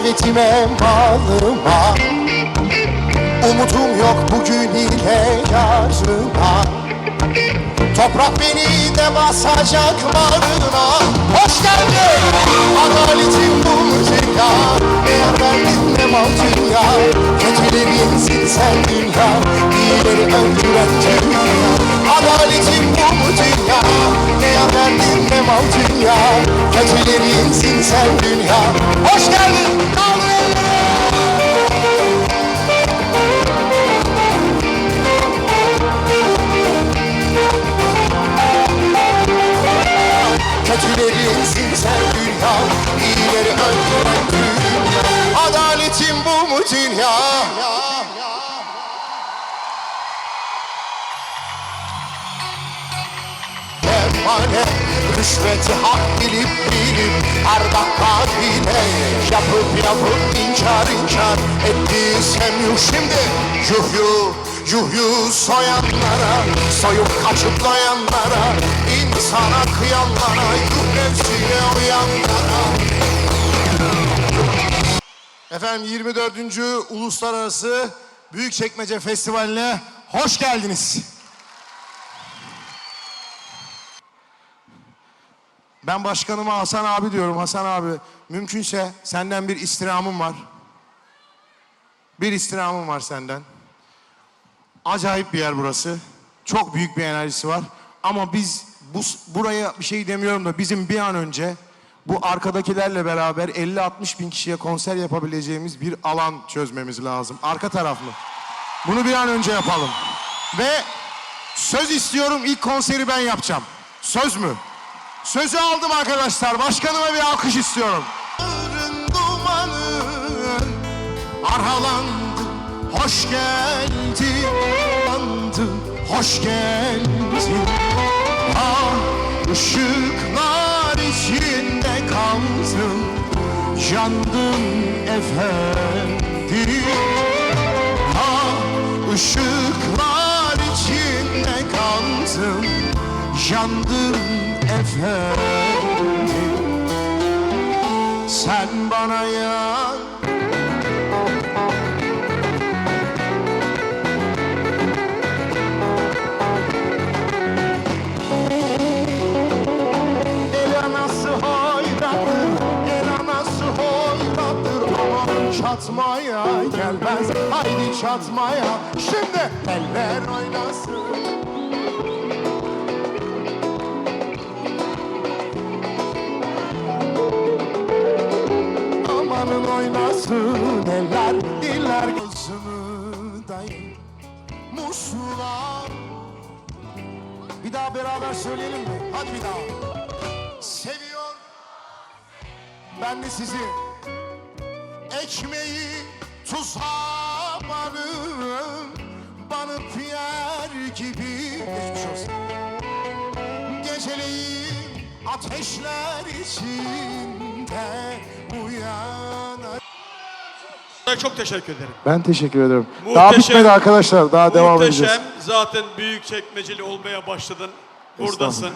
servetime malıma. Umudum yok bugün ile yarına. Toprak beni de basacak bağrına. Hoş geldin. Adaletin bu dünya. Eğer verdin ne mal dünya. Kötülerinsin sen dünya. İyileri öldüren dünya Adaletin bu dünya. Eğer verdin ne mal dünya. Kötülerinsin sen dünya. Hoş geldin Kaldır Kötülerinsin sen dünya. İyileri öldüren dünya. Adaletin bu mu dünya Emanet rüşveti hak bilip bilip her dakika hile Yapıp yapıp inkar inkar ettiysem yuh şimdi Yuh yuh yuh yuh soyanlara Soyup kaçıklayanlara insana kıyanlara Yuh nefsine uyanlara Efendim 24. Uluslararası Büyükçekmece Festivali'ne hoş geldiniz. Ben başkanıma Hasan abi diyorum. Hasan abi mümkünse senden bir istirhamım var. Bir istirhamım var senden. Acayip bir yer burası. Çok büyük bir enerjisi var. Ama biz bu buraya bir şey demiyorum da bizim bir an önce bu arkadakilerle beraber 50-60 bin kişiye konser yapabileceğimiz bir alan çözmemiz lazım. Arka taraf mı? Bunu bir an önce yapalım. Ve söz istiyorum ilk konseri ben yapacağım. Söz mü? Sözü aldım arkadaşlar. Başkanıma bir alkış istiyorum. dumanı Arhalandı, hoş geldin. Andı, hoş geldin. Ah, ışıklar içinde kaldım. Yandım efendim. Ah, ışıklar Yandım efendim. Sen bana yan El anası hoyrattır, el anası çatmaya gelmez, haydi çatmaya. Şimdi eller oynasın oynasın eller, diller gözümü dayın Musula Bir daha beraber söyleyelim mi? Hadi bir daha. Seviyor. Ben de sizi. Ekmeği tuza banıp Banıp yer gibi Geceleyin ateşler içinde Çok teşekkür ederim. Ben teşekkür ederim. Daha Muhteşem. bitmedi arkadaşlar. Daha devam edeceğiz. Muhteşem. Zaten büyük çekmeceli olmaya başladın. Buradasın.